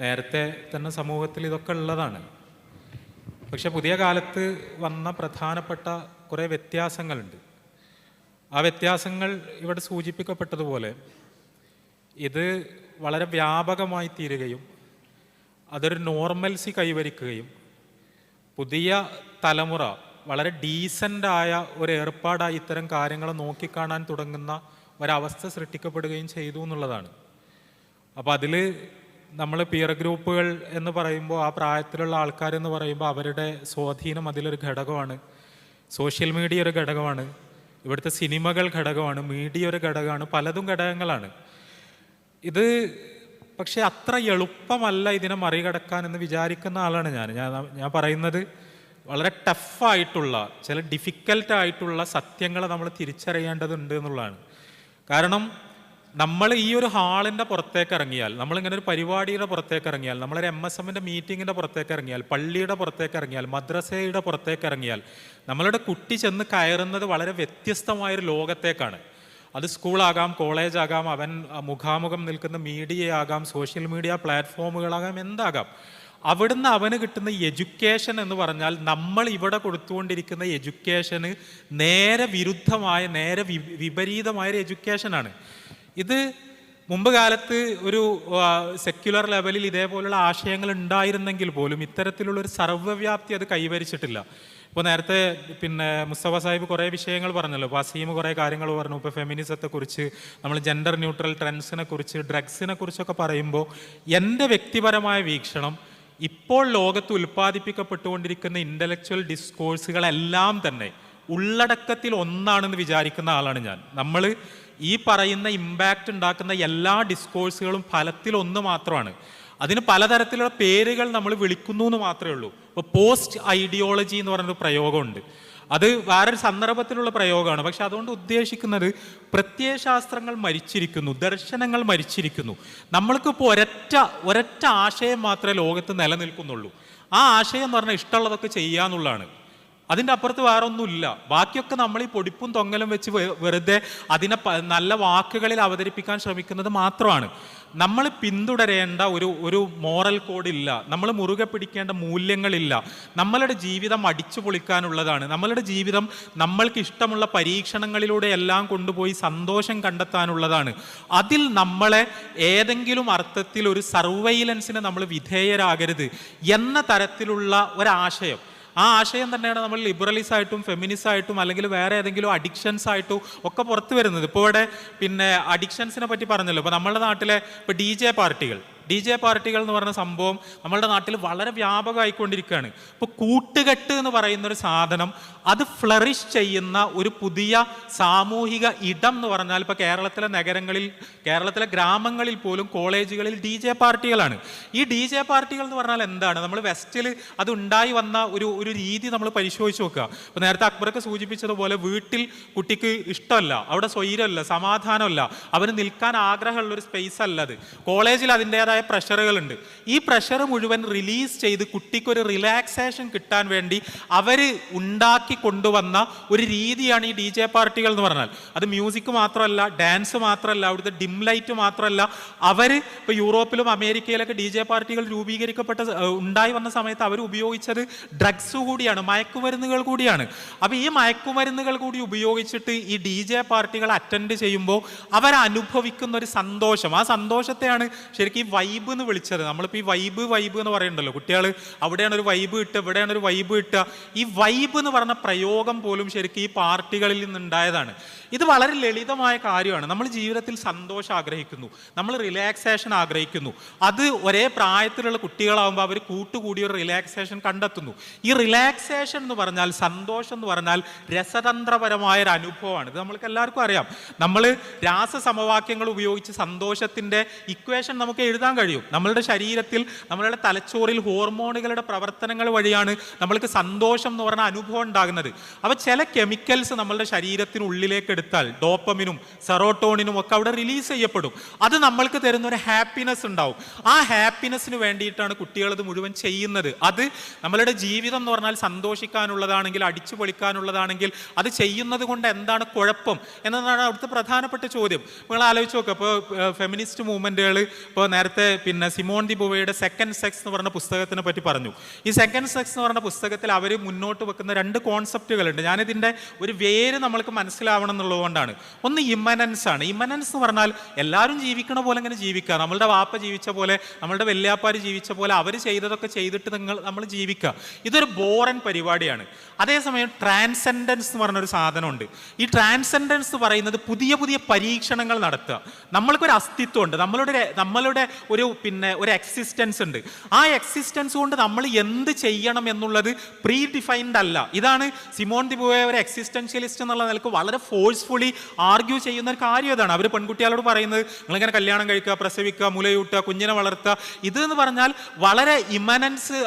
നേരത്തെ തന്നെ സമൂഹത്തിൽ ഇതൊക്കെ ഉള്ളതാണ്. പക്ഷെ പുതിയ കാലത്ത് വന്ന പ്രധാനപ്പെട്ട കുറേ വ്യത്യാസങ്ങളുണ്ട്. ആ വ്യത്യാസങ്ങൾ ഇവിടെ സൂചിപ്പിക്കപ്പെട്ടതുപോലെ ഇത് വളരെ വ്യാപകമായി തീരുകയും അതൊരു നോർമൽസി കൈവരിക്കുകയും പുതിയ തലമുറ വളരെ ഡീസന്റായ ഒരു ഏർപ്പാടായി ഇത്തരം കാര്യങ്ങൾ നോക്കിക്കാണാൻ തുടങ്ങുന്ന ഒരവസ്ഥ സൃഷ്ടിക്കപ്പെടുകയും ചെയ്തു എന്നുള്ളതാണ്. അപ്പോൾ അതിൽ നമ്മൾ പിയർ ഗ്രൂപ്പുകൾ എന്ന് പറയുമ്പോൾ ആ പ്രായത്തിലുള്ള ആൾക്കാരെന്ന് പറയുമ്പോൾ അവരുടെ സ്വാധീനം അതിലൊരു ഘടകമാണ്. സോഷ്യൽ മീഡിയ ഒരു ഘടകമാണ്. ഇവിടുത്തെ സിനിമകൾ ഘടകമാണ്. മീഡിയ ഒരു ഘടകമാണ്. പലതും ഘടകങ്ങളാണ്. ഇത് പക്ഷേ അത്ര എളുപ്പമല്ല ഇതിനെ മറികടക്കാൻ എന്ന് വിചാരിക്കുന്ന ആളാണ് ഞാൻ. ഞാൻ ഞാൻ പറയുന്നത് വളരെ ടഫായിട്ടുള്ള ചില ഡിഫിക്കൽട്ടായിട്ടുള്ള സത്യങ്ങളെ നമ്മൾ തിരിച്ചറിയേണ്ടതുണ്ട് എന്നുള്ളതാണ്. കാരണം നമ്മൾ ഈ ഒരു ഹാളിന്റെ പുറത്തേക്ക് ഇറങ്ങിയാൽ നമ്മളിങ്ങനെ ഒരു പരിപാടിയുടെ പുറത്തേക്ക് ഇറങ്ങിയാൽ നമ്മളൊരു എം എസ് എമ്മിന്റെ മീറ്റിങ്ങിന്റെ പുറത്തേക്ക് ഇറങ്ങിയാൽ പള്ളിയുടെ പുറത്തേക്ക് ഇറങ്ങിയാൽ മദ്രസയുടെ പുറത്തേക്ക് ഇറങ്ങിയാൽ നമ്മളുടെ കുട്ടി ചെന്ന് കയറുന്നത് വളരെ വ്യത്യസ്തമായൊരു ലോകത്തേക്കാണ്. അത് സ്കൂളാകാം കോളേജാകാം അവൻ മുഖാമുഖം നിൽക്കുന്ന മീഡിയയാകാം സോഷ്യൽ മീഡിയ പ്ലാറ്റ്ഫോമുകളാകാം എന്താകാം. അവിടുന്ന് അവന് കിട്ടുന്ന എഡ്യൂക്കേഷൻ എന്ന് പറഞ്ഞാൽ നമ്മൾ ഇവിടെ കൊടുത്തുകൊണ്ടിരിക്കുന്ന എഡ്യൂക്കേഷന് നേരെ വിരുദ്ധമായ നേരെ വിപരീതമായ ഒരു എഡ്യൂക്കേഷനാണ്. ഇത് മുമ്പ് കാലത്ത് ഒരു സെക്യുലർ ലെവലിൽ ഇതേപോലുള്ള ആശയങ്ങൾ ഉണ്ടായിരുന്നെങ്കിൽ പോലും ഇത്തരത്തിലുള്ള ഒരു സർവവ്യാപ്തി അത് കൈവരിച്ചിട്ടില്ല. ഇപ്പോൾ നേരത്തെ പിന്നെ മുസ്തഫ സാഹിബ് കുറേ വിഷയങ്ങൾ പറഞ്ഞല്ലോ. വസീം കുറേ കാര്യങ്ങൾ പറഞ്ഞു. ഇപ്പോൾ ഫെമിനിസത്തെക്കുറിച്ച് നമ്മൾ ജെൻഡർ ന്യൂട്രൽ ട്രെൻഡ്സിനെ കുറിച്ച് ഡ്രഗ്സിനെ കുറിച്ചൊക്കെ പറയുമ്പോൾ എന്റെ വ്യക്തിപരമായ വീക്ഷണം ഇപ്പോൾ ലോകത്ത് ഉൽപ്പാദിപ്പിക്കപ്പെട്ടുകൊണ്ടിരിക്കുന്ന ഇന്റലക്ച്വൽ ഡിസ്കോഴ്സുകളെല്ലാം തന്നെ ഉള്ളടക്കത്തിൽ ഒന്നാണെന്ന് വിചാരിക്കുന്ന ആളാണ് ഞാൻ. നമ്മൾ ഈ പറയുന്ന ഇമ്പാക്റ്റ് ഉണ്ടാക്കുന്ന എല്ലാ ഡിസ്കോഴ്സുകളും ഫലത്തിൽ ഒന്ന് മാത്രമാണ്. അതിന് പലതരത്തിലുള്ള പേരുകൾ നമ്മൾ വിളിക്കുന്നു എന്ന് മാത്രമേ ഉള്ളൂ. ഇപ്പോൾ പോസ്റ്റ് ഐഡിയോളജി എന്ന് പറയുന്നൊരു പ്രയോഗമുണ്ട്. അത് വേറൊരു സന്ദർഭത്തിലുള്ള പ്രയോഗമാണ്. പക്ഷെ അതുകൊണ്ട് ഉദ്ദേശിക്കുന്നത് പ്രത്യയശാസ്ത്രങ്ങൾ മരിച്ചിരിക്കുന്നു ദർശനങ്ങൾ മരിച്ചിരിക്കുന്നു. നമ്മൾക്കിപ്പോൾ ഒരൊറ്റ ഒരൊറ്റ ആശയം മാത്രമേ ലോകത്ത് നിലനിൽക്കുന്നുള്ളൂ. ആ ആശയം എന്ന് പറഞ്ഞാൽ ഇഷ്ടമുള്ളതൊക്കെ ചെയ്യാന്നുള്ളതാണ്. അതിന്റെ അപ്പുറത്ത് വേറെ ഒന്നുമില്ല ബാക്കിയൊക്കെ നമ്മൾ ഈ പൊടിപ്പും തൊങ്ങലും വെച്ച് വെറുതെ അതിനെ നല്ല വാക്കുകളിൽ അവതരിപ്പിക്കാൻ ശ്രമിക്കുന്നത് മാത്രമാണ്. നമ്മൾ പിന്തുടരേണ്ട ഒരു ഒരു മോറൽ കോഡ് ഇല്ല. നമ്മൾ മുറുകെ പിടിക്കേണ്ട മൂല്യങ്ങളില്ല. നമ്മളുടെ ജീവിതം അടിച്ചു പൊളിക്കാനുള്ളതാണ്. നമ്മളുടെ ജീവിതം നമ്മൾക്ക് ഇഷ്ടമുള്ള പരീക്ഷണങ്ങളിലൂടെ എല്ലാം കൊണ്ടുപോയി സന്തോഷം കണ്ടെത്താനുള്ളതാണ്. അതിൽ നമ്മളെ ഏതെങ്കിലും അർത്ഥത്തിൽ ഒരു സർവൈലൻസിന് നമ്മൾ വിധേയരാകരുത് എന്ന തരത്തിലുള്ള ഒരാശയം. ആ ആശയം തന്നെയാണ് നമ്മൾ ലിബറലിസ് ആയിട്ടും ഫെമിനിസ് ആയിട്ടും അല്ലെങ്കിൽ വേറെ ഏതെങ്കിലും അഡിക്ഷൻസ് ആയിട്ടും ഒക്കെ പുറത്തു വരുന്നത്. ഇപ്പോൾ ഇവിടെ പിന്നെ അഡിക്ഷൻസിനെ പറ്റി പറഞ്ഞല്ലോ. ഇപ്പോൾ നമ്മുടെ നാട്ടിലെ ഇപ്പോൾ ഡി ജെ പാർട്ടികൾ. ഡി ജെ പാർട്ടികൾ എന്ന് പറയുന്ന സംഭവം നമ്മളുടെ നാട്ടിൽ വളരെ വ്യാപകമായിക്കൊണ്ടിരിക്കുകയാണ്. ഇപ്പോൾ കൂട്ടുകെട്ട് എന്ന് പറയുന്ന ഒരു സാധനം അത് ഫ്ലറിഷ് ചെയ്യുന്ന ഒരു പുതിയ സാമൂഹിക ഇടം എന്ന് പറഞ്ഞാൽ ഇപ്പോൾ കേരളത്തിലെ നഗരങ്ങളിൽ കേരളത്തിലെ ഗ്രാമങ്ങളിൽ പോലും കോളേജുകളിൽ ഡി ജെ പാർട്ടികളാണ്. ഈ ഡി ജെ പാർട്ടികൾ എന്ന് പറഞ്ഞാൽ എന്താണ്? നമ്മൾ വെസ്റ്റിൽ അത് ഉണ്ടായി വന്ന ഒരു ഒരു രീതി നമ്മൾ പരിശോധിച്ച് നോക്കുക. ഇപ്പോൾ നേരത്തെ അക്ബറൊക്കെ സൂചിപ്പിച്ചതുപോലെ വീട്ടിൽ കുട്ടിക്ക് ഇഷ്ടമല്ല അവിടെ സ്വൈരമല്ല സമാധാനമല്ല അവന് നിൽക്കാൻ ആഗ്രഹമുള്ള ഒരു സ്പേസ് അല്ല അത്. കോളേജിൽ അതിന്റെതായ പ്രഷറുകളുണ്ട്. ഈ പ്രഷർ മുഴുവൻ റിലീസ് ചെയ്ത് കുട്ടിക്കൊരു റിലാക്സേഷൻ കിട്ടാൻ വേണ്ടി അവർ ഉണ്ടാക്കി കൊണ്ടുവന്ന ഒരു രീതിയാണ് ഈ ഡി ജെ പാർട്ടികൾ എന്ന് പറഞ്ഞാൽ. അത് മ്യൂസിക് മാത്രമല്ല ഡാൻസ് മാത്രമല്ല അവിടുത്തെ ഡിം ലൈറ്റ് മാത്രമല്ല അവർ ഇപ്പോൾ യൂറോപ്പിലും അമേരിക്കയിലൊക്കെ ഡി ജെ പാർട്ടികൾ രൂപീകരിക്കപ്പെട്ട ഉണ്ടായി വന്ന സമയത്ത് അവർ ഉപയോഗിച്ചത് ഡ്രഗ്സ് കൂടിയാണ് മയക്കുമരുന്നുകൾ കൂടിയാണ്. അപ്പോൾ ഈ മയക്കുമരുന്നുകൾ കൂടി ഉപയോഗിച്ചിട്ട് ഈ ഡി ജെ പാർട്ടികൾ അറ്റൻഡ് ചെയ്യുമ്പോൾ അവരനുഭവിക്കുന്ന ഒരു സന്തോഷം. ആ സന്തോഷത്തെയാണ് ശരിക്കും ഈ വൈബ് എന്ന് വിളിച്ചത്. നമ്മളിപ്പോൾ ഈ വൈബ് വൈബ് എന്ന് പറയുന്നുണ്ടല്ലോ കുട്ടികൾ അവിടെയാണ് ഒരു വൈബ് കിട്ടുക ഇവിടെയാണ് ഒരു വൈബ് കിട്ടുക. ഈ വൈബ് എന്ന് പറഞ്ഞ പ്രയോഗം പോലും ശരിക്കും ഈ പാർട്ടികളിൽ നിന്നുണ്ടായതാണ്. ഇത് വളരെ ലളിതമായ കാര്യമാണ്. നമ്മൾ ജീവിതത്തിൽ സന്തോഷം ആഗ്രഹിക്കുന്നു. നമ്മൾ റിലാക്സേഷൻ ആഗ്രഹിക്കുന്നു. അത് ഒരേ പ്രായത്തിലുള്ള കുട്ടികളാകുമ്പോൾ അവർ കൂട്ടുകൂടി ഒരു റിലാക്സേഷൻ കണ്ടെത്തുന്നു. ഈ റിലാക്സേഷൻ എന്ന് പറഞ്ഞാൽ സന്തോഷം എന്ന് പറഞ്ഞാൽ രസതന്ത്രപരമായ ഒരു അനുഭവമാണ്. ഇത് നമ്മൾക്ക് എല്ലാവർക്കും അറിയാം. നമ്മൾ രാസസമവാക്യങ്ങൾ ഉപയോഗിച്ച് സന്തോഷത്തിന്റെ ഇക്വേഷൻ നമുക്ക് എഴുതാൻ കഴിയും. നമ്മളുടെ ശരീരത്തിൽ നമ്മളുടെ തലച്ചോറിൽ ഹോർമോണുകളുടെ പ്രവർത്തനങ്ങൾ വഴിയാണ് നമ്മൾക്ക് സന്തോഷം എന്ന് പറഞ്ഞ അനുഭവം ഉണ്ടാകുന്നത്. അപ്പോൾ ചില കെമിക്കൽസ് നമ്മളുടെ ശരീരത്തിനുള്ളിലേക്ക് എടുത്താൽ ഡോപ്പമിനും സെറോട്ടോണിനും ഒക്കെ അവിടെ റിലീസ് ചെയ്യപ്പെടും. അത് നമ്മൾക്ക് തരുന്ന ഒരു ഹാപ്പിനെസ് ഉണ്ടാവും. ആ ഹാപ്പിനെസ്സിന് വേണ്ടിയിട്ടാണ് കുട്ടികളത് മുഴുവൻ ചെയ്യുന്നത്. അത് നമ്മളുടെ ജീവിതം എന്ന് പറഞ്ഞാൽ സന്തോഷിക്കാനുള്ളതാണെങ്കിൽ അടിച്ചു പൊളിക്കാനുള്ളതാണെങ്കിൽ അത് ചെയ്യുന്നത് കൊണ്ട് എന്താണ് കുഴപ്പം എന്നതാണ് അവിടുത്തെ പ്രധാനപ്പെട്ട ചോദ്യം. നിങ്ങൾ ആലോചിച്ച് നോക്കുക ഇപ്പോൾ ഫെമിനിസ്റ്റ് മൂവ്മെന്റുകൾ ഇപ്പോൾ നേരത്തെ പിന്നെ സിമോൺ ദി ബുവയുടെ സെക്കൻഡ് സെക്സ് എന്ന് പറഞ്ഞ പുസ്തകത്തിനെ പറ്റി പറഞ്ഞു. ഈ സെക്കൻഡ് സെക്സ് എന്ന് പറഞ്ഞ പുസ്തകത്തിൽ അവർ മുന്നോട്ട് വെക്കുന്ന രണ്ട് കോൺസെപ്റ്റുകളുണ്ട് ഞാനിതിന്റെ ഒരു വേര് നമ്മൾക്ക് മനസ്സിലാവണം എന്നുള്ളതുകൊണ്ടാണ്. ഒന്ന് ഇമ്മനൻസ് ആണ്. ഇമ്മനൻസ് എന്ന് പറഞ്ഞാൽ എല്ലാവരും ജീവിക്കണ പോലെ ഇങ്ങനെ ജീവിക്കുക. നമ്മളുടെ വാപ്പ ജീവിച്ച പോലെ നമ്മളുടെ വെല്ലാപ്പാർ ജീവിച്ച പോലെ അവർ ചെയ്തതൊക്കെ ചെയ്തിട്ട് നിങ്ങൾ നമ്മൾ ജീവിക്കുക. ഇതൊരു ബോറൻ പരിപാടിയാണ്. അതേസമയം ട്രാൻസെൻഡൻസ് എന്ന് പറഞ്ഞൊരു സാധനമുണ്ട്. ഈ ട്രാൻസെൻഡൻസ് പറയുന്നത് പുതിയ പുതിയ പരീക്ഷണങ്ങൾ നടത്തുക. നമ്മൾക്കൊരു അസ്തിത്വമുണ്ട്. നമ്മളുടെ നമ്മളുടെ ഒരു പിന്നെ ഒരു എക്സിസ്റ്റൻസ് ഉണ്ട്. ആ എക്സിസ്റ്റൻസ് കൊണ്ട് നമ്മൾ എന്ത് ചെയ്യണം എന്നുള്ളത് പ്രീ ഡിഫൈൻഡ് അല്ല. ഇതാണ് സിമോൺ ദിബുവെ ഒരു എക്സിസ്റ്റൻഷ്യലിസ്റ്റ് എന്നുള്ള നിലയ്ക്ക് വളരെ ഫോഴ്സ്ഫുള്ളി ആർഗ്യൂ ചെയ്യുന്ന ഒരു കാര്യം ഇതാണ്. അവർ പെൺകുട്ടികളോട് പറയുന്നത് നിങ്ങളിങ്ങനെ കല്യാണം കഴിക്കുക പ്രസവിക്കുക മുലയൂട്ടുക കുഞ്ഞിനെ വളർത്തുക. ഇത് എന്ന് പറഞ്ഞാൽ വളരെ ഇമനൻസ്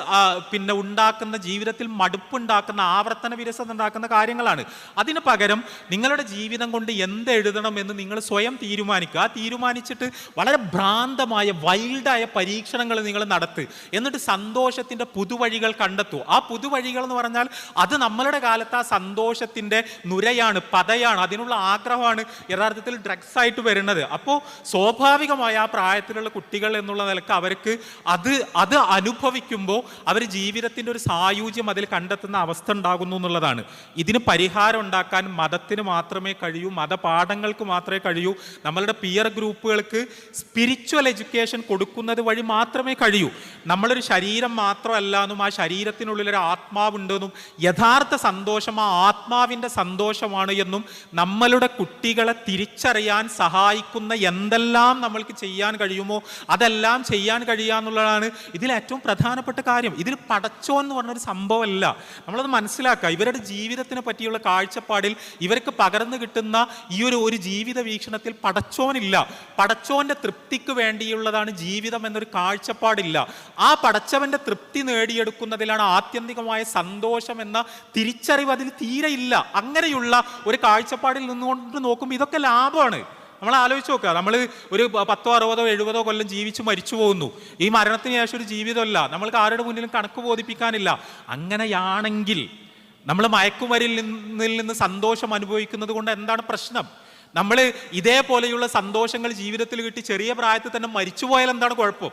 പിന്നെ ഉണ്ടാക്കുന്ന ജീവിതത്തിൽ മടുപ്പുണ്ടാക്കുന്ന ആവർത്തന വിരസത ഉണ്ടാക്കുന്ന കാര്യങ്ങളാണ്. അതിന് പകരം നിങ്ങളുടെ ജീവിതം കൊണ്ട് എന്ത് എഴുതണം എന്ന് നിങ്ങൾ സ്വയം തീരുമാനിക്കുക. ആ തീരുമാനിച്ചിട്ട് വളരെ ഭ്രാന്തമായ വൈൽഡായ പരീക്ഷണങ്ങൾ നിങ്ങൾ നടത്ത്. എന്നിട്ട് സന്തോഷത്തിന്റെ പുതുവഴികൾ കണ്ടെത്തൂ. ആ പുതുവഴികൾ എന്ന് പറഞ്ഞാൽ അത് നമ്മളുടെ കാലത്ത് ആ സന്തോഷത്തിന്റെ നുരയാണ് പതയാണ് അതിനുള്ള ആഗ്രഹമാണ് യഥാർത്ഥത്തിൽ ഡ്രഗ്സ് ആയിട്ട് വരുന്നത്. അപ്പോൾ സ്വാഭാവികമായ ആ പ്രായത്തിലുള്ള കുട്ടികൾ എന്നുള്ള നിലയ്ക്ക് അവർക്ക് അത് അത് അനുഭവിക്കുമ്പോൾ അവർ ജീവിതത്തിന്റെ ഒരു സായുജ്യം അതിൽ കണ്ടെത്തുന്ന അവസ്ഥ ഉണ്ടാകുന്നു എന്നുള്ളതാണ്. ഇതിന് പരിഹാരം ഉണ്ടാക്കാൻ മതത്തിന് മാത്രമേ കഴിയൂ മതപാഠങ്ങൾക്ക് മാത്രമേ കഴിയൂ. നമ്മളുടെ പിയർ ഗ്രൂപ്പുകൾക്ക് സ്പിരിച്വൽ എഡ്യൂക്കേഷൻ കൊടുക്കുന്നത് വഴി മാത്രമേ കഴിയൂ. നമ്മളൊരു ശരീരം മാത്രമല്ല എന്നും ആ ശരീരത്തിനുള്ളിൽ ഒരു യഥാർത്ഥ സന്തോഷം ആ ആത്മാവിന്റെ സന്തോഷമാണ് എന്നും നമ്മളുടെ കുട്ടികളെ തിരിച്ചറിയാൻ സഹായിക്കുന്ന എന്തെല്ലാം നമ്മൾക്ക് ചെയ്യാൻ കഴിയുമോ അതെല്ലാം ചെയ്യാൻ കഴിയുക എന്നുള്ളതാണ് ഇതിൽ ഏറ്റവും പ്രധാനപ്പെട്ട കാര്യം. ഇതിൽ പടച്ചോ എന്ന് പറഞ്ഞൊരു സംഭവമല്ല. നമ്മളത് മനസ്സിലാക്കുക ഇവരുടെ ജീവിതത്തിനെ പറ്റിയുള്ള കാഴ്ചപ്പാടിൽ ഇവർക്ക് പകർന്നു കിട്ടുന്ന ഈ ഒരു ഒരു ജീവിത വീക്ഷണത്തിൽ പടച്ചോനില്ല. പടച്ചോന്റെ തൃപ്തിക്ക് വേണ്ടിയുള്ളതാണ് ജീവിതം എന്നൊരു കാഴ്ചപ്പാടില്ല. ആ പടച്ചവന്റെ തൃപ്തി നേടിയെടുക്കുന്നതിലാണ് ആത്യന്തികമായ സന്തോഷം എന്ന തിരിച്ചറിവ് അതിൽ തീരെയില്ല. അങ്ങനെയുള്ള ഒരു കാഴ്ചപ്പാടിൽ നിന്നുകൊണ്ട് നോക്കുമ്പോൾ ഇതൊക്കെ ലാഭമാണ്. നമ്മൾ ആലോചിച്ച് നോക്കുക. നമ്മൾ ഒരു പത്തോ അറുപതോ എഴുപതോ കൊല്ലം ജീവിച്ച് മരിച്ചു പോകുന്നു. ഈ മരണത്തിന് ശേഷം ഒരു ജീവിതമല്ല. നമ്മൾക്ക് ആരുടെ മുന്നിലും കണക്ക് ബോധിപ്പിക്കാനില്ല. അങ്ങനെയാണെങ്കിൽ നമ്മൾ മയക്കുമരിൽ നിന്നിൽ നിന്ന് സന്തോഷം അനുഭവിക്കുന്നത് കൊണ്ട് എന്താണ് പ്രശ്നം? നമ്മൾ ഇതേപോലെയുള്ള സന്തോഷങ്ങൾ ജീവിതത്തിൽ കിട്ടി ചെറിയ പ്രായത്തിൽ തന്നെ മരിച്ചുപോയാൽ എന്താണ് കുഴപ്പം?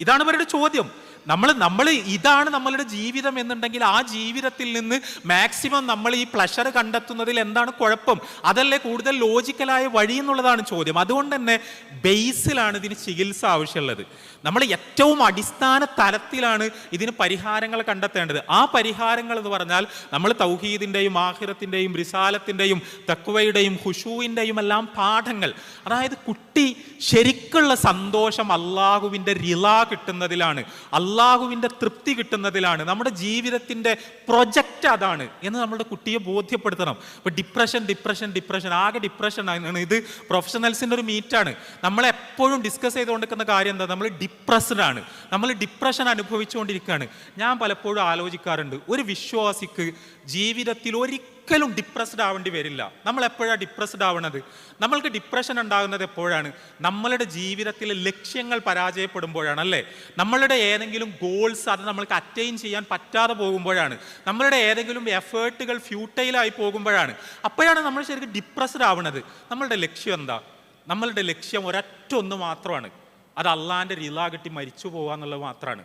ഇതാണ് ഇവരുടെ ചോദ്യം. നമ്മൾ നമ്മൾ ഇതാണ് നമ്മളുടെ ജീവിതം എന്നുണ്ടെങ്കിൽ ആ ജീവിതത്തിൽ നിന്ന് മാക്സിമം നമ്മൾ ഈ പ്ലഷർ കണ്ടെത്തുന്നതിൽ എന്താണ് കുഴപ്പം? അതല്ലേ കൂടുതൽ ലോജിക്കലായ വഴി എന്നുള്ളതാണ് ചോദ്യം. അതുകൊണ്ട് തന്നെ ബേസിലാണ് ഇതിന് ചികിത്സ ആവശ്യമുള്ളത്. നമ്മൾ ഏറ്റവും അടിസ്ഥാന തലത്തിലാണ് ഇതിന് പരിഹാരങ്ങൾ കണ്ടെത്തേണ്ടത്. ആ പരിഹാരങ്ങൾ എന്ന് പറഞ്ഞാൽ നമ്മൾ തൗഹീദിന്റെയും ആഹിറത്തിന്റെയും റിസാലത്തിന്റെയും തക്വയുടെയും ഹുഷൂവിന്റെയും എല്ലാം പാഠങ്ങൾ. അതായത് കുട്ടി ശരിക്കുള്ള സന്തോഷം അള്ളാഹുവിന്റെ റിള കിട്ടുന്നതിലാണ്. അള്ളാഹുവിന്റെ തൃപ്തി കിട്ടുന്നതിലാണ്. നമ്മുടെ ജീവിതത്തിന്റെ പ്രൊജക്റ്റ് അതാണ് എന്ന് നമ്മുടെ കുട്ടിയെ ബോധ്യപ്പെടുത്തണം. ഇപ്പം ഡിപ്രഷൻ ഡിപ്രഷൻ ഡിപ്രഷൻ ആകെ ഡിപ്രഷൻ ആണ്. ഇത് പ്രൊഫഷണൽസിന്റെ ഒരു മീറ്റാണ്. നമ്മളെപ്പോഴും ഡിസ്കസ് ചെയ്തുകൊണ്ടിരിക്കുന്ന കാര്യം എന്താ? നമ്മൾ ഡിപ്രസ്ഡ് ആണ്. നമ്മൾ ഡിപ്രഷൻ അനുഭവിച്ചുകൊണ്ടിരിക്കുകയാണ്. ഞാൻ പലപ്പോഴും ആലോചിക്കാറുണ്ട്. ഒരു വിശ്വാസിക്ക് ജീവിതത്തിൽ ഒരിക്കലും ഡിപ്രസ്ഡ് ആവേണ്ടി വരില്ല. നമ്മൾ എപ്പോഴാണ് ഡിപ്രസ്ഡ് ആവുന്നത് നമ്മൾക്ക് ഡിപ്രഷൻ ഉണ്ടാകുന്നത് എപ്പോഴാണ്? നമ്മളുടെ ജീവിതത്തിലെ ലക്ഷ്യങ്ങൾ പരാജയപ്പെടുമ്പോഴാണ് അല്ലേ? നമ്മളുടെ ഏതെങ്കിലും ഗോൾസ് അത് നമ്മൾക്ക് അറ്റൈൻ ചെയ്യാൻ പറ്റാതെ പോകുമ്പോഴാണ്. നമ്മളുടെ ഏതെങ്കിലും എഫേർട്ടുകൾ ഫ്യൂട്ടൈലായി പോകുമ്പോഴാണ്. അപ്പോഴാണ് നമ്മൾ ശരിക്കും ഡിപ്രസ്ഡ് ആവുന്നത് നമ്മളുടെ ലക്ഷ്യം എന്താ? നമ്മളുടെ ലക്ഷ്യം ഒരൊറ്റ ഒന്ന് മാത്രമാണ്. അത് അള്ളാന്റെ റില കിട്ടി മരിച്ചു പോകുക എന്നുള്ളത് മാത്രമാണ്.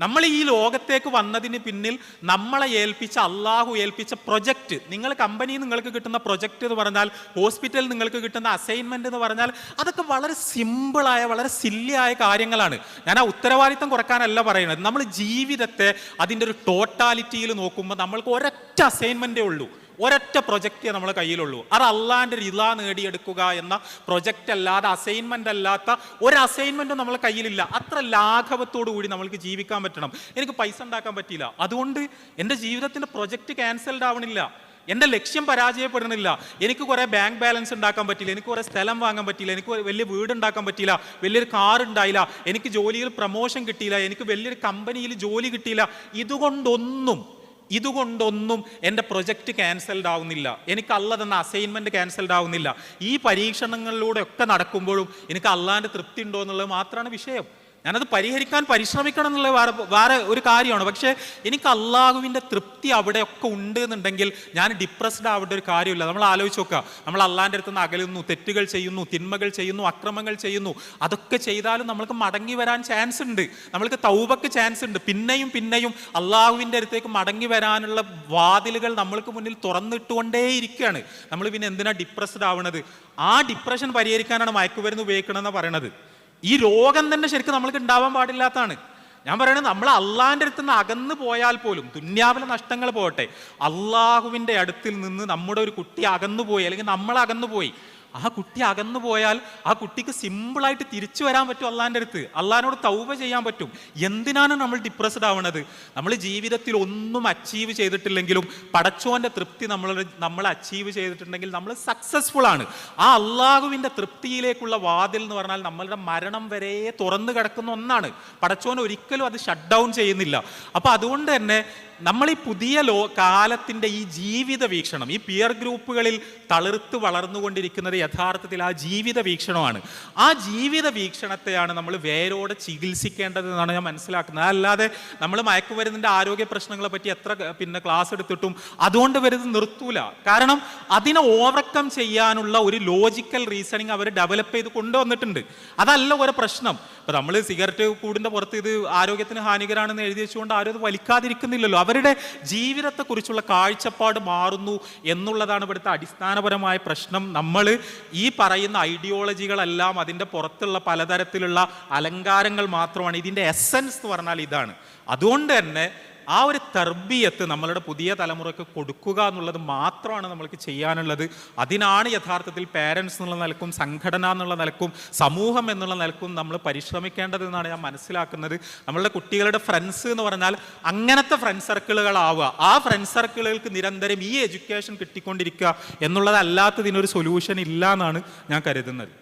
നമ്മൾ ഈ ലോകത്തേക്ക് വന്നതിന് പിന്നിൽ നമ്മളെ ഏൽപ്പിച്ച അള്ളാഹു ഏൽപ്പിച്ച പ്രൊജക്റ്റ്. നിങ്ങൾ കമ്പനിയിൽ നിങ്ങൾക്ക് കിട്ടുന്ന പ്രൊജക്റ്റ് എന്ന് പറഞ്ഞാൽ ഹോസ്പിറ്റലിൽ നിങ്ങൾക്ക് കിട്ടുന്ന അസൈൻമെന്റ് എന്ന് പറഞ്ഞാൽ അതൊക്കെ വളരെ സിമ്പിളായ വളരെ സില്ലിയായ കാര്യങ്ങളാണ്. ഞാൻ ആ ഉത്തരവാദിത്തം കുറക്കാനല്ല പറയുന്നത്. നമ്മൾ ജീവിതത്തെ അതിന്റെ ഒരു ടോട്ടാലിറ്റിയിൽ നോക്കുമ്പോൾ നമ്മൾക്ക് ഒരൊറ്റ അസൈൻമെന്റേ ഉള്ളൂ. ഒരൊറ്റ പ്രൊജക്റ്റേ നമ്മൾ കയ്യിലുള്ളൂ. അത് അള്ളാന്റെ റില നേടിയെടുക്കുക എന്ന പ്രൊജക്റ്റ് അല്ലാതെ അസൈൻമെന്റ് അല്ലാത്ത ഒരു അസൈൻമെന്റും നമ്മളെ കയ്യിലില്ല. അത്ര ലാഘവത്തോടു കൂടി നമ്മൾക്ക് ജീവിക്കാൻ പറ്റണം. എനിക്ക് പൈസ ഉണ്ടാക്കാൻ പറ്റിയില്ല. അതുകൊണ്ട് എന്റെ ജീവിതത്തിന്റെ പ്രൊജക്റ്റ് ക്യാൻസൽഡ് ആവണില്ല. എന്റെ ലക്ഷ്യം പരാജയപ്പെടുന്നില്ല എനിക്ക് കുറേ ബാങ്ക് ബാലൻസ് ഉണ്ടാക്കാൻ പറ്റില്ല എനിക്ക് കുറേ സ്ഥലം വാങ്ങാൻ പറ്റില്ല എനിക്ക് വലിയ വീട് ഉണ്ടാക്കാൻ പറ്റില്ല വലിയൊരു കാർ ഉണ്ടായില്ല. എനിക്ക് ജോലിയിൽ പ്രമോഷൻ കിട്ടിയില്ല. എനിക്ക് വലിയൊരു കമ്പനിയിൽ ജോലി കിട്ടിയില്ല. ഇതുകൊണ്ടൊന്നും ഇതുകൊണ്ടൊന്നും എന്റെ പ്രൊജക്റ്റ് ക്യാൻസൽഡ് ആവുന്നില്ല. എനിക്ക് അല്ല അസൈൻമെന്റ് ക്യാൻസൽഡ് ആവുന്നില്ല. ഈ പരീക്ഷണങ്ങളിലൂടെ ഒക്കെ നടക്കുമ്പോഴും എനിക്ക് അള്ളാന്റെ തൃപ്തി ഉണ്ടോ എന്നുള്ളത് മാത്രമാണ് വിഷയം. ഞാനത് പരിഹരിക്കാൻ പരിശ്രമിക്കണം എന്നുള്ള വേറെ വേറെ ഒരു കാര്യമാണ്. പക്ഷേ എനിക്ക് അള്ളാഹുവിന്റെ തൃപ്തി അവിടെയൊക്കെ ഉണ്ട് എന്നുണ്ടെങ്കിൽ ഞാൻ ഡിപ്രസ്ഡ് ആവേണ്ട ഒരു കാര്യമില്ല. നമ്മൾ ആലോചിച്ച് നോക്കുക. നമ്മൾ അള്ളാന്റെ അടുത്ത് നിന്ന് അകലുന്നു തെറ്റുകൾ ചെയ്യുന്നു തിന്മകൾ ചെയ്യുന്നു അക്രമങ്ങൾ ചെയ്യുന്നു. അതൊക്കെ ചെയ്താലും നമ്മൾക്ക് മടങ്ങി വരാൻ ചാൻസ് ഉണ്ട്. നമ്മൾക്ക് തൗബക്ക് ചാൻസ് ഉണ്ട്. പിന്നെയും പിന്നെയും അള്ളാഹുവിന്റെ അടുത്തേക്ക് മടങ്ങി വരാനുള്ള വാതിലുകൾ നമ്മൾക്ക് മുന്നിൽ തുറന്നിട്ടുകൊണ്ടേയിരിക്കുകയാണ്. നമ്മൾ പിന്നെ എന്തിനാണ് ഡിപ്രസ്ഡ് ആവണത്? ആ ഡിപ്രഷൻ പരിഹരിക്കാനാണ് മയക്കുമരുന്ന് ഉപയോഗിക്കണമെന്ന് പറയണത്. ഈ രോഗം തന്നെ ശരിക്കും നമ്മൾക്ക് ഉണ്ടാവാൻ പാടില്ലാത്തതാണ്. ഞാൻ പറയുന്നത് നമ്മൾ അള്ളാഹിന്റെ അടുത്ത് നിന്ന് അകന്നു പോയാൽ പോലും ദുന്യാവിലെ നഷ്ടങ്ങൾ പോകട്ടെ അള്ളാഹുവിന്റെ അടുത്തിൽ നിന്ന് നമ്മുടെ ഒരു കുട്ടി അകന്നു പോയി അല്ലെങ്കിൽ നമ്മൾ അകന്നു പോയി ആ കുട്ടി അകന്നു പോയാൽ ആ കുട്ടിക്ക് സിമ്പിളായിട്ട് തിരിച്ചു വരാൻ പറ്റും അള്ളാന്റെ അടുത്ത്. അള്ളാഹിനോട് തൗവ ചെയ്യാൻ പറ്റും. എന്തിനാണ് നമ്മൾ ഡിപ്രസ്ഡ് ആവണത്? നമ്മൾ ജീവിതത്തിൽ ഒന്നും അച്ചീവ് ചെയ്തിട്ടില്ലെങ്കിലും പടച്ചോന്റെ തൃപ്തി നമ്മൾ നമ്മൾ അച്ചീവ് ചെയ്തിട്ടുണ്ടെങ്കിൽ നമ്മൾ സക്സസ്ഫുൾ ആണ്. ആ അള്ളാഹുവിന്റെ തൃപ്തിയിലേക്കുള്ള വാതിൽ എന്ന് പറഞ്ഞാൽ നമ്മളുടെ മരണം വരെ തുറന്നു കിടക്കുന്ന ഒന്നാണ്. പടച്ചോൻ ഒരിക്കലും അത് ഷട്ട് ഡൗൺ ചെയ്യുന്നില്ല. അപ്പോൾ അതുകൊണ്ട് തന്നെ നമ്മൾ ഈ പുതിയ ലോ കാലത്തിന്റെ ഈ ജീവിത വീക്ഷണം ഈ പിയർ ഗ്രൂപ്പുകളിൽ തളിർത്ത് വളർന്നുകൊണ്ടിരിക്കുന്നത് യഥാർത്ഥത്തിൽ ആ ജീവിത വീക്ഷണമാണ്. ആ ജീവിത വീക്ഷണത്തെയാണ് നമ്മൾ വേരോടെ ചികിത്സിക്കേണ്ടത് എന്നാണ് ഞാൻ മനസ്സിലാക്കുന്നത്. അല്ലാതെ നമ്മൾ മയക്കുമരുന്നിന്റെ ആരോഗ്യ പ്രശ്നങ്ങളെ പറ്റി എത്ര പിന്നെ ക്ലാസ് എടുത്തിട്ടും അതുകൊണ്ട് വരുന്നത് നിർത്തൂല. കാരണം അതിനെ ഓവർകം ചെയ്യാനുള്ള ഒരു ലോജിക്കൽ റീസണിങ് അവർ ഡെവലപ്പ് ചെയ്ത് കൊണ്ടുവന്നിട്ടുണ്ട്. അതല്ല ഒരു പ്രശ്നം. ഇപ്പം നമ്മൾ സിഗരറ്റ് കൂടിന്റെ പുറത്ത് ഇത് ആരോഗ്യത്തിന് ഹാനികരാണെന്ന് എഴുതി വെച്ചുകൊണ്ട് ആരും അത് വലിക്കാതിരിക്കുന്നില്ലല്ലോ. അവരുടെ ജീവിതത്തെക്കുറിച്ചുള്ള കാഴ്ചപ്പാട് മാറുന്നു എന്നുള്ളതാണ് ഇവിടുത്തെ അടിസ്ഥാനപരമായ പ്രശ്നം. നമ്മൾ ഈ പറയുന്ന ഐഡിയോളജികളെല്ലാം അതിന്റെ പുറത്തുള്ള പലതരത്തിലുള്ള അലങ്കാരങ്ങൾ മാത്രമാണ്. ഇതിന്റെ എസൻസ് എന്ന് പറഞ്ഞാൽ ഇതാണ്. അതുകൊണ്ട് തന്നെ ആ ഒരു തർബിയത്ത് നമ്മളുടെ പുതിയ തലമുറയ്ക്ക് കൊടുക്കുക എന്നുള്ളത് മാത്രമാണ് നമ്മൾക്ക് ചെയ്യാനുള്ളത്. അതിനാണ് യഥാർത്ഥത്തിൽ പേരൻസ് എന്നുള്ള നിലക്കും സംഘടന എന്നുള്ള നിലക്കും സമൂഹം എന്നുള്ള നിലക്കും നമ്മൾ പരിശ്രമിക്കേണ്ടതെന്നാണ് ഞാൻ മനസ്സിലാക്കുന്നത്. നമ്മളുടെ കുട്ടികളുടെ ഫ്രണ്ട്സ് എന്ന് പറഞ്ഞാൽ അങ്ങനത്തെ ഫ്രണ്ട് സർക്കിളുകളാവുക ആ ഫ്രണ്ട് സർക്കിളുകൾക്ക് നിരന്തരം ഈ എഡ്യൂക്കേഷൻ കിട്ടിക്കൊണ്ടിരിക്കുക എന്നുള്ളതല്ലാത്തതിനൊരു സൊല്യൂഷൻ ഇല്ല എന്നാണ് ഞാൻ കരുതുന്നത്.